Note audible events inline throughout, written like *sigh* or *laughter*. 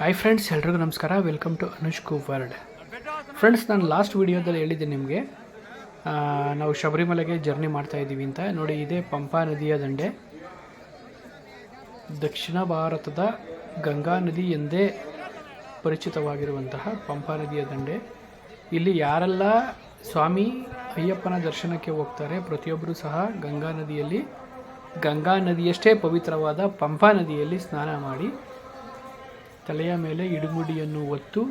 Hi friends ಎಲ್ರಿಗೂ ನಮಸ್ಕಾರ. Welcome to Anush world friends ನಾನು ಲಾಸ್ಟ್ ವಿಡಿಯೋದಲ್ಲಿ ಹೇಳಿದ್ದೆ ನಿಮಗೆ ನಾವು ಶಬರಿಮಲೆಗೆ ಜರ್ನಿ ಮಾಡ್ತಾ ಇದ್ದೀವಿ ಅಂತ. ನೋಡಿ, ಇದೇ ಪಂಪಾ ನದಿಯ ದಂಡೆ. ದಕ್ಷಿಣ ಭಾರತದ ಗಂಗಾ ನದಿ ಎಂದೇ ಪರಿಚಿತವಾಗಿರುವಂತಹ ಪಂಪಾ ನದಿಯ ದಂಡೆ. ಇಲ್ಲಿ ಯಾರೆಲ್ಲ ಸ್ವಾಮಿ ಅಯ್ಯಪ್ಪನ ದರ್ಶನಕ್ಕೆ ಹೋಗ್ತಾರೆ ಪ್ರತಿಯೊಬ್ಬರೂ ಸಹ ಗಂಗಾ ನದಿಯಲ್ಲಿ, ಗಂಗಾ ನದಿಯಷ್ಟೇ ಪವಿತ್ರವಾದ ಪಂಪಾ ನದಿಯಲ್ಲಿ ಸ್ನಾನ ಮಾಡಿ ತಲೆಯ ಮೇಲೆ ಇಡುಮುಡಿಯನ್ನು ಹೊತ್ತು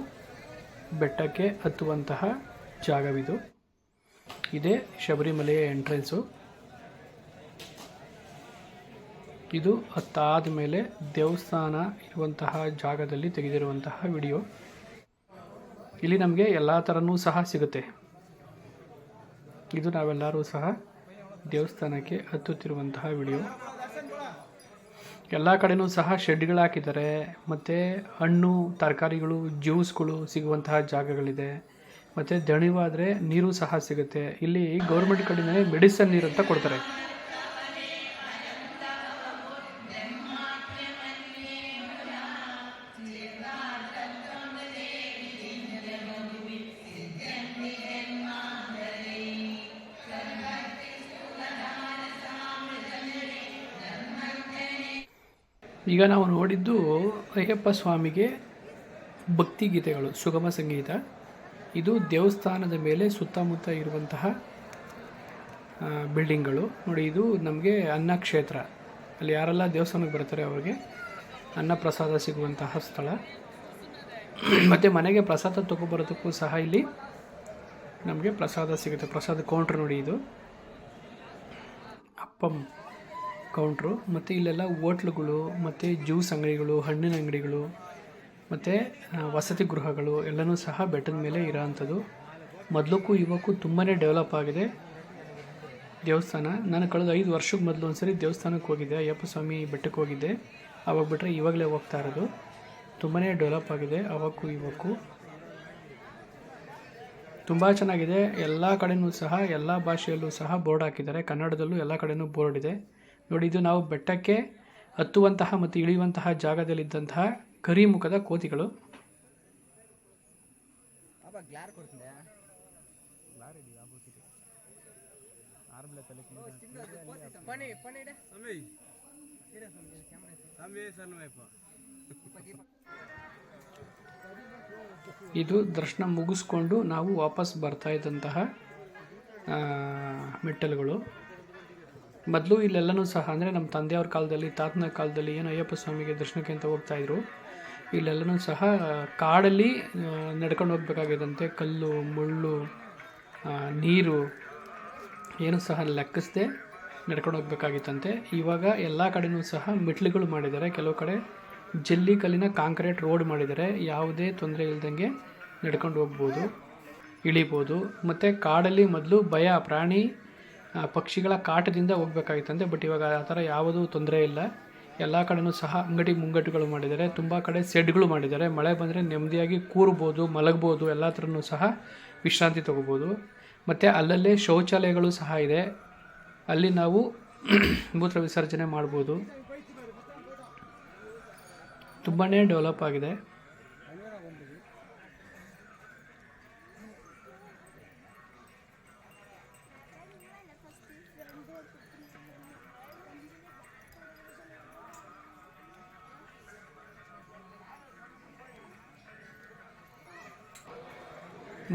ಬೆಟ್ಟಕ್ಕೆ ಹತ್ತುವಂತಹ ಜಾಗವಿದು. ಇದೇ ಶಬರಿಮಲೆಯ ಎಂಟ್ರೆನ್ಸು. ಇದು ಹತ್ತಾದ ಮೇಲೆ ದೇವಸ್ಥಾನ ಇರುವಂತಹ ಜಾಗದಲ್ಲಿ ತೆಗೆದಿರುವಂತಹ ವಿಡಿಯೋ. ಇಲ್ಲಿ ನಮಗೆ ಎಲ್ಲ ಥರನೂ ಸಹ ಸಿಗುತ್ತೆ. ಇದು ನಾವೆಲ್ಲರೂ ಸಹ ದೇವಸ್ಥಾನಕ್ಕೆ ಹತ್ತುತ್ತಿರುವಂತಹ ವಿಡಿಯೋ. ಎಲ್ಲ ಕಡೆನೂ ಸಹ ಶೆಡ್ಗಳು ಹಾಕಿದ್ದಾರೆ. ಮತ್ತು ಹಣ್ಣು, ತರಕಾರಿಗಳು, ಜ್ಯೂಸ್ಗಳು ಸಿಗುವಂತಹ ಜಾಗಗಳಿದೆ. ಮತ್ತು ದಣಿವಾದರೆ ನೀರು ಸಹ ಸಿಗುತ್ತೆ. ಇಲ್ಲಿ ಗೌರ್ಮೆಂಟ್ ಕಡೆಯೇ ಮೆಡಿಸನ್ ನೀರು ಅಂತ ಕೊಡ್ತಾರೆ. ಈಗ ನಾವು ನೋಡಿದ್ದು ಅಯ್ಯಪ್ಪ ಸ್ವಾಮಿಗೆ ಭಕ್ತಿ ಗೀತೆಗಳು, ಸುಗಮ ಸಂಗೀತ. ಇದು ದೇವಸ್ಥಾನದ ಮೇಲೆ ಸುತ್ತಮುತ್ತ ಇರುವಂತಹ ಬಿಲ್ಡಿಂಗ್ಗಳು ನೋಡಿ, ಇದು ನಮಗೆ ಅನ್ನ ಕ್ಷೇತ್ರ. ಅಲ್ಲಿ ಯಾರೆಲ್ಲ ದೇವಸ್ಥಾನಕ್ಕೆ ಬರ್ತಾರೆ ಅವರಿಗೆ ಅನ್ನ ಪ್ರಸಾದ ಸಿಗುವಂತಹ ಸ್ಥಳ. ಮತ್ತು ಮನೆಗೆ ಪ್ರಸಾದ ತಗೊಬರೋದಕ್ಕೂ ಸಹ ಇಲ್ಲಿ ನಮಗೆ ಪ್ರಸಾದ ಸಿಗುತ್ತೆ. ಪ್ರಸಾದ ಕೌಂಟ್ರ್ ನೋಡಿ ಇದು. ಅಪ್ಪಂ. ಕೌಂಟ್ರು ಮತ್ತು ಇಲ್ಲೆಲ್ಲ ಹೋಟ್ಲುಗಳು, ಮತ್ತು ಜ್ಯೂಸ್ ಅಂಗಡಿಗಳು, ಹಣ್ಣಿನ ಅಂಗಡಿಗಳು, ಮತ್ತು ವಸತಿ ಗೃಹಗಳು ಎಲ್ಲನೂ ಸಹ ಬೆಟ್ಟದ ಮೇಲೆ ಇರೋವಂಥದ್ದು ಮೊದಲಕ್ಕೂ ಇವಕ್ಕೂ ತುಂಬಾ ಡೆವಲಪ್ ಆಗಿದೆ ದೇವಸ್ಥಾನ. ನಾನು ಕಳೆದ ಐದು ವರ್ಷಕ್ಕೆ ಮೊದಲು ಒಂದ್ಸರಿ ದೇವಸ್ಥಾನಕ್ಕೆ ಹೋಗಿದ್ದೆ. ಅಯ್ಯಪ್ಪ ಸ್ವಾಮಿ ಬೆಟ್ಟಕ್ಕೆ ಹೋಗಿದ್ದೆ. ಅವಾಗ ಬಿಟ್ಟರೆ ಇವಾಗಲೇ ಹೋಗ್ತಾ ಇರೋದು. ತುಂಬಾ ಡೆವಲಪ್ ಆಗಿದೆ ಅವಕ್ಕೂ ಇವಕ್ಕೂ ತುಂಬ ಚೆನ್ನಾಗಿದೆ. ಎಲ್ಲ ಕಡೆನೂ ಸಹ, ಎಲ್ಲ ಭಾಷೆಯಲ್ಲೂ ಸಹ ಬೋರ್ಡ್ ಹಾಕಿದ್ದಾರೆ. ಕನ್ನಡದಲ್ಲೂ ಎಲ್ಲ ಕಡೆನೂ ಬೋರ್ಡ್ ಇದೆ. ನೋಡಿ ಇದು ನಾವು ಬೆಟ್ಟಕ್ಕೆ ಹತ್ತುವಂತಹ ಮತ್ತು ಇಳಿಯುವಂತಹ ಜಾಗದಲ್ಲಿದ್ದಂತಹ ಕರಿಮುಖದ ಕೋತಿಗಳು. ಇದು ದರ್ಶನ ಮುಗಿಸ್ಕೊಂಡು ನಾವು ವಾಪಸ್ ಬರ್ತಾ ಇದ್ದಂತಹ ಮೆಟ್ಟಲುಗಳು. ಮೊದಲು ಇಲ್ಲೆಲ್ಲನೂ ಸಹ, ಅಂದರೆ ನಮ್ಮ ತಂದೆಯವ್ರ ಕಾಲದಲ್ಲಿ, ತಾತನ ಕಾಲದಲ್ಲಿ ಏನು ಅಯ್ಯಪ್ಪ ಸ್ವಾಮಿಗೆ ದರ್ಶನಕ್ಕೆ ಅಂತ ಹೋಗ್ತಾಯಿದ್ರು ಇಲ್ಲೆಲ್ಲನೂ ಸಹ ಕಾಡಲ್ಲಿ ನಡ್ಕೊಂಡು ಹೋಗ್ಬೇಕಾಗಿದ್ದಂತೆ ಕಲ್ಲು, ಮುಳ್ಳು ನೀರು ಏನೂ ಸಹ ಲೆಕ್ಕಿಸದೆ ನಡ್ಕೊಂಡು ಹೋಗ್ಬೇಕಾಗಿತ್ತಂತೆ. ಇವಾಗ ಎಲ್ಲ ಕಡೆನೂ ಸಹ ಮೆಟ್ಲುಗಳು ಮಾಡಿದ್ದಾರೆ. ಕೆಲವು ಕಡೆ ಜಲ್ಲಿ ಕಲ್ಲಿನ ಕಾಂಕ್ರೀಟ್ ರೋಡ್ ಮಾಡಿದ್ದಾರೆ. ಯಾವುದೇ ತೊಂದರೆ ಇಲ್ದಂಗೆ ನಡ್ಕೊಂಡು ಹೋಗ್ಬೋದು, ಇಳಿಬೋದು. ಮತ್ತು ಕಾಡಲ್ಲಿ ಮೊದಲು ಭಯ, ಪ್ರಾಣಿ ಪಕ್ಷಿಗಳ ಕಾಟದಿಂದ ಹೋಗ್ಬೇಕಾಗಿತ್ತಂತೆ ಬಟ್ ಇವಾಗ ಆ ಥರ ಯಾವುದೂ ತೊಂದರೆ ಇಲ್ಲ. ಎಲ್ಲ ಕಡೆನೂ ಸಹ ಅಂಗಡಿ ಮುಂಗಟ್ಟುಗಳು ಮಾಡಿದ್ದಾರೆ. ತುಂಬ ಕಡೆ ಸೆಡ್ಗಳು ಮಾಡಿದ್ದಾರೆ. ಮಳೆ ಬಂದರೆ ನೆಮ್ಮದಿಯಾಗಿ ಕೂರ್ಬೋದು, ಮಲಗ್ಬೋದು, ಎಲ್ಲ ಥರನೂ ಸಹ ವಿಶ್ರಾಂತಿ ತಗೋಬೋದು. ಮತ್ತು ಅಲ್ಲಲ್ಲೇ ಶೌಚಾಲಯಗಳು ಸಹ ಇದೆ. ಅಲ್ಲಿ ನಾವು *clears throat* ಮೂತ್ರ ವಿಸರ್ಜನೆ ಮಾಡ್ಬೋದು. ತುಂಬಾ ಡೆವಲಪ್ ಆಗಿದೆ.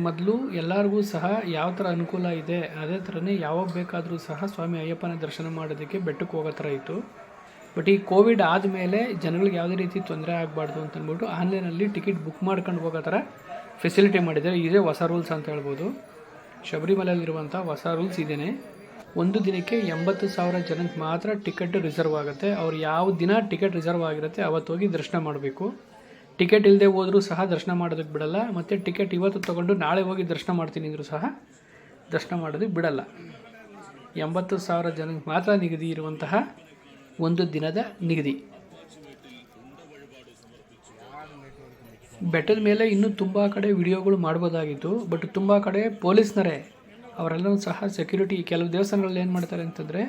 ಮೊದಲು ಎಲ್ಲರಿಗೂ ಸಹ ಯಾವ ಥರ ಅನುಕೂಲ ಇದೆ, ಅದೇ ಥರನೇ ಯಾವಾಗ ಬೇಕಾದರೂ ಸಹ ಸ್ವಾಮಿ ಅಯ್ಯಪ್ಪನ ದರ್ಶನ ಮಾಡೋದಕ್ಕೆ ಬೆಟ್ಟಕ್ಕೆ ಹೋಗೋ ಥರ ಇತ್ತು. ಬಟ್ ಈ ಕೋವಿಡ್ ಆದಮೇಲೆ ಜನಗಳಿಗೆ ಯಾವುದೇ ರೀತಿ ತೊಂದರೆ ಆಗಬಾರ್ದು ಅಂತ ಅಂದ್ಬಿಟ್ಟು ಆನ್ಲೈನಲ್ಲಿ ಟಿಕೆಟ್ ಬುಕ್ ಮಾಡ್ಕೊಂಡು ಹೋಗೋ ಥರ ಫೆಸಿಲಿಟಿ ಮಾಡಿದ್ದಾರೆ. ಇದೇ ಹೊಸ ರೂಲ್ಸ್ ಅಂತ ಹೇಳ್ಬೋದು. ಶಬರಿಮಲೆಯಲ್ಲಿರುವಂಥ ಹೊಸ ರೂಲ್ಸ್ ಇದೇನೆ. ಒಂದು ದಿನಕ್ಕೆ ಎಂಬತ್ತು ಸಾವಿರ ಜನಕ್ಕೆ ಮಾತ್ರ ಟಿಕೆಟ್ ರಿಸರ್ವ್ ಆಗುತ್ತೆ. ಅವ್ರು ಯಾವ ದಿನ ಟಿಕೆಟ್ ರಿಸರ್ವ್ ಆಗಿರುತ್ತೆ ಅವತ್ತು ಹೋಗಿ ದರ್ಶನ ಮಾಡಬೇಕು. ಟಿಕೆಟ್ ಇಲ್ಲದೆ ಹೋದರೂ ಸಹ ದರ್ಶನ ಮಾಡೋದಕ್ಕೆ ಬಿಡಲ್ಲ, ಮತ್ತು ಟಿಕೆಟ್ ಇವತ್ತು ತೊಗೊಂಡು ನಾಳೆ ಹೋಗಿ ದರ್ಶನ ಮಾಡ್ತೀನಿ ಅಂದರೂ ಸಹ ದರ್ಶನ ಮಾಡೋದಕ್ಕೆ ಬಿಡಲ್ಲ. ಎಂಬತ್ತು ಸಾವಿರ ಜನಕ್ಕೆ ಮಾತ್ರ ನಿಗದಿ ಇರುವಂತಹ ಒಂದು ದಿನದ ನಿಗದಿ. ಬೆಟ್ಟದ ಮೇಲೆ ಇನ್ನೂ ತುಂಬ ಕಡೆ ವಿಡಿಯೋಗಳು ಮಾಡ್ಬೋದಾಗಿತ್ತು ಬಟ್ ತುಂಬ ಕಡೆ ಪೊಲೀಸ್ನರೇ ಅವರೆಲ್ಲರೂ ಸಹ ಸೆಕ್ಯೂರಿಟಿ ಕೆಲವು ದೇವಸ್ಥಾನಗಳಲ್ಲಿ ಏನು ಮಾಡ್ತಾರೆ ಅಂತಂದರೆ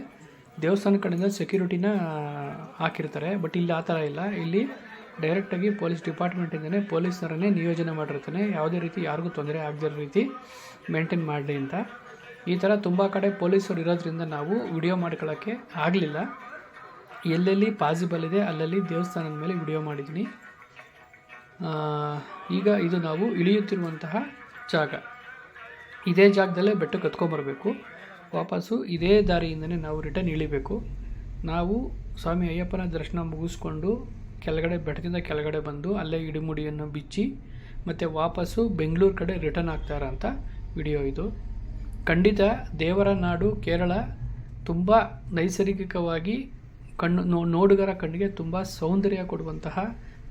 ದೇವಸ್ಥಾನ ಕಡೆಯಿಂದ ಸೆಕ್ಯೂರಿಟಿನ ಹಾಕಿರ್ತಾರೆ ಬಟ್ ಇಲ್ಲಿ ಆ ಥರ ಇಲ್ಲ. ಇಲ್ಲಿ ಡೈರೆಕ್ಟಾಗಿ ಪೊಲೀಸ್ ಡಿಪಾರ್ಟ್ಮೆಂಟಿಂದನೇ ಪೊಲೀಸರನ್ನೇ ನಿಯೋಜನೆ ಮಾಡಿರ್ತಾನೆ. ಯಾವುದೇ ರೀತಿ ಯಾರಿಗೂ ತೊಂದರೆ ಆಗದಿರೋ ರೀತಿ ಮೇಂಟೈನ್ ಮಾಡಲಿ ಅಂತ. ಈ ಥರ ತುಂಬ ಕಡೆ ಪೊಲೀಸರು ಇರೋದ್ರಿಂದ ನಾವು ವಿಡಿಯೋ ಮಾಡ್ಕೊಳ್ಳೋಕ್ಕೆ ಆಗಲಿಲ್ಲ. ಎಲ್ಲೆಲ್ಲಿ ಪಾಸಿಬಲ್ ಇದೆ, ಅಲ್ಲಲ್ಲಿ ದೇವಸ್ಥಾನದ ಮೇಲೆ ವಿಡಿಯೋ ಮಾಡಿದ್ದೀನಿ ಈಗ ಇದು ನಾವು ಇಳಿಯುತ್ತಿರುವಂತಹ ಜಾಗ. ಇದೇ ಜಾಗದಲ್ಲೇ ಬೆಟ್ಟಕ್ಕೆ ಕತ್ಕೊಂಬರಬೇಕು ವಾಪಸ್ಸು ಇದೇ ದಾರಿಯಿಂದನೇ ನಾವು ರಿಟರ್ನ್ ಇಳಿಬೇಕು. ನಾವು ಸ್ವಾಮಿ ಅಯ್ಯಪ್ಪನ ದರ್ಶನ ಮುಗಿಸ್ಕೊಂಡು ಕೆಳಗಡೆ ಬೆಟ್ಟದಿಂದ ಕೆಳಗಡೆ ಬಂದು ಅಲ್ಲೇ ಇಡಿಮುಡಿಯನ್ನು ಬಿಚ್ಚಿ ಮತ್ತು ವಾಪಸ್ಸು ಬೆಂಗಳೂರು ಕಡೆ ರಿಟರ್ನ್ ಆಗ್ತಾರಂತ ವಿಡಿಯೋ ಇದು. ಖಂಡಿತ ದೇವರ ನಾಡು ಕೇರಳ ತುಂಬ ನೈಸರ್ಗಿಕವಾಗಿ ಕಣ್ಣು ನೋಡುಗರ ಕಣ್ಣಿಗೆ ತುಂಬ ಸೌಂದರ್ಯ ಕೊಡುವಂತಹ,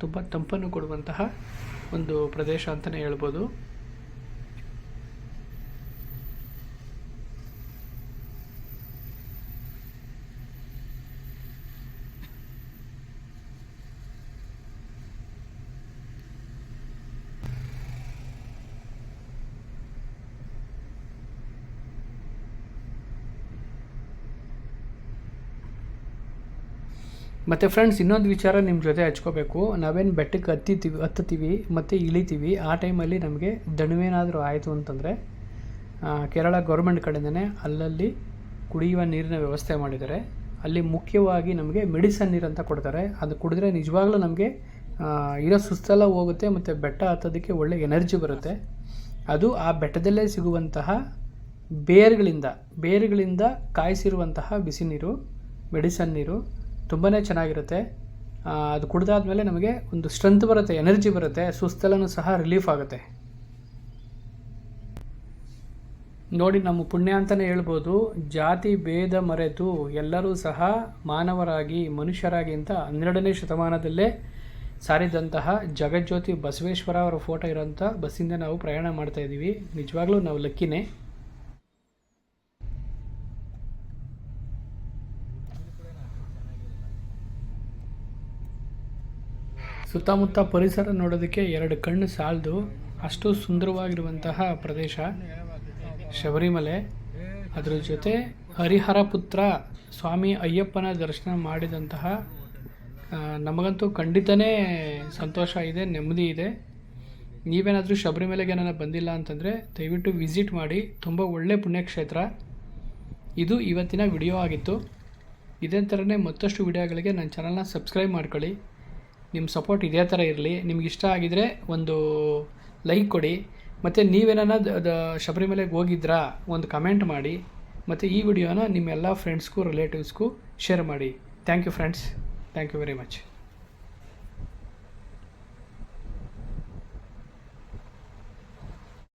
ತುಂಬ ತಂಪನ್ನು ಕೊಡುವಂತಹ ಒಂದು ಪ್ರದೇಶ ಅಂತಲೇ ಹೇಳ್ಬೋದು. ಮತ್ತು ಫ್ರೆಂಡ್ಸ್ ಇನ್ನೊಂದು ವಿಚಾರ ನಿಮ್ಮ ಜೊತೆ ಹಚ್ಕೋಬೇಕು. ನಾವೇನು ಬೆಟ್ಟಕ್ಕೆ ಹತ್ತಿತೀವಿ ಹತ್ತುತ್ತೀವಿ, ಮತ್ತು ಇಳಿತೀವಿ. ಆ ಟೈಮಲ್ಲಿ ನಮಗೆ ದಣಿವೇನಾದರೂ ಆಯಿತು ಅಂತಂದರೆ ಕೇರಳ ಗೌರ್ಮೆಂಟ್ ಕಡೆಯಿಂದನೇ ಅಲ್ಲಲ್ಲಿ ಕುಡಿಯುವ ನೀರಿನ ವ್ಯವಸ್ಥೆ ಮಾಡಿದ್ದಾರೆ. ಅಲ್ಲಿ ಮುಖ್ಯವಾಗಿ ನಮಗೆ ಮೆಡಿಸನ್ ನೀರು ಅಂತ ಕೊಡ್ತಾರೆ. ಅದು ಕುಡಿದ್ರೆ ನಿಜವಾಗ್ಲೂ ನಮಗೆ ಇರೋ ಸುಸ್ತೆಲ್ಲ ಹೋಗುತ್ತೆ ಮತ್ತು ಬೆಟ್ಟ ಹತ್ತೋದಕ್ಕೆ ಒಳ್ಳೆ ಎನರ್ಜಿ ಬರುತ್ತೆ. ಅದು ಆ ಬೆಟ್ಟದಲ್ಲೇ ಸಿಗುವಂತಹ ಬೇರುಗಳಿಂದ ಬೇರುಗಳಿಂದ ಕಾಯಿಸಿರುವಂತಹ ಬಿಸಿ ನೀರು, ಮೆಡಿಸನ್ ನೀರು ತುಂಬಾ ಚೆನ್ನಾಗಿರುತ್ತೆ. ಅದು ಕುಡ್ದಾದ್ಮೇಲೆ ನಮಗೆ ಒಂದು ಸ್ಟ್ರೆಂತ್ ಬರುತ್ತೆ ಎನರ್ಜಿ ಬರುತ್ತೆ, ಸುಸ್ತೆಲ್ಲನೂ ಸಹ ರಿಲೀಫ್ ಆಗುತ್ತೆ. ನೋಡಿ, ನಮ್ಮ ಪುಣ್ಯ ಅಂತಲೇ ಹೇಳ್ಬೋದು, ಜಾತಿ, ಭೇದ, ಮರೆತು ಎಲ್ಲರೂ ಸಹ ಮಾನವರಾಗಿ, ಮನುಷ್ಯರಾಗಿ ಅಂತ ಹನ್ನೆರಡನೇ ಶತಮಾನದಲ್ಲೇ ಸಾರಿದಂತಹ ಜಗಜ್ಯೋತಿ ಬಸವೇಶ್ವರ ಅವರ ಫೋಟೋ ಇರೋಂಥ ಬಸ್ಸಿಂದ ನಾವು ಪ್ರಯಾಣ ಮಾಡ್ತಾ ಇದ್ದೀವಿ. ನಿಜವಾಗ್ಲೂ ನಾವು ಲಕ್ಕಿನೇ ಸುತ್ತಮುತ್ತ ಪರಿಸರ ನೋಡೋದಕ್ಕೆ ಎರಡು ಕಣ್ಣು ಸಾಲದು, ಅಷ್ಟು ಸುಂದರವಾಗಿರುವಂತಹ ಪ್ರದೇಶ. ಶಬರಿಮಲೆ, ಅದರ ಜೊತೆ ಹರಿಹರ ಪುತ್ರ ಸ್ವಾಮಿ ಅಯ್ಯಪ್ಪನ ದರ್ಶನ ಮಾಡಿದಂತಹ ನಮಗಂತೂ ಖಂಡಿತನೇ ಸಂತೋಷ ಇದೆ, ನೆಮ್ಮದಿ ಇದೆ. ನೀವೇನಾದರೂ ಶಬರಿಮಲೆಗೆ ಏನಾರ ಬಂದಿಲ್ಲ ಅಂತಂದರೆ ದಯವಿಟ್ಟು ವಿಸಿಟ್ ಮಾಡಿ, ತುಂಬ ಒಳ್ಳೆ ಪುಣ್ಯಕ್ಷೇತ್ರ. ಇದು ಇವತ್ತಿನ ವಿಡಿಯೋ ಆಗಿತ್ತು. ಇದೇ ಥರನೇ ಮತ್ತಷ್ಟು ವಿಡಿಯೋಗಳಿಗೆ ನನ್ನ ಚಾನಲ್ನ ಸಬ್ಸ್ಕ್ರೈಬ್ ಮಾಡ್ಕೊಳ್ಳಿ. ನಿಮ್ಮ ಸಪೋರ್ಟ್ ಇದೇ ಥರ ಇರಲಿ. ನಿಮ್ಗೆ ಇಷ್ಟ ಆಗಿದರೆ ಒಂದು ಲೈಕ್ ಕೊಡಿ. ಮತ್ತು ನೀವೇನ ಶಬರಿಮಲೆಗೆ ಹೋಗಿದ್ರಾ, ಒಂದು ಕಮೆಂಟ್ ಮಾಡಿ. ಮತ್ತು ಈ ವಿಡಿಯೋನ ನಿಮ್ಮೆಲ್ಲ ಫ್ರೆಂಡ್ಸ್ಗೂ ರಿಲೇಟಿವ್ಸ್ಗೂ ಶೇರ್ ಮಾಡಿ. Thank you friends thank you very much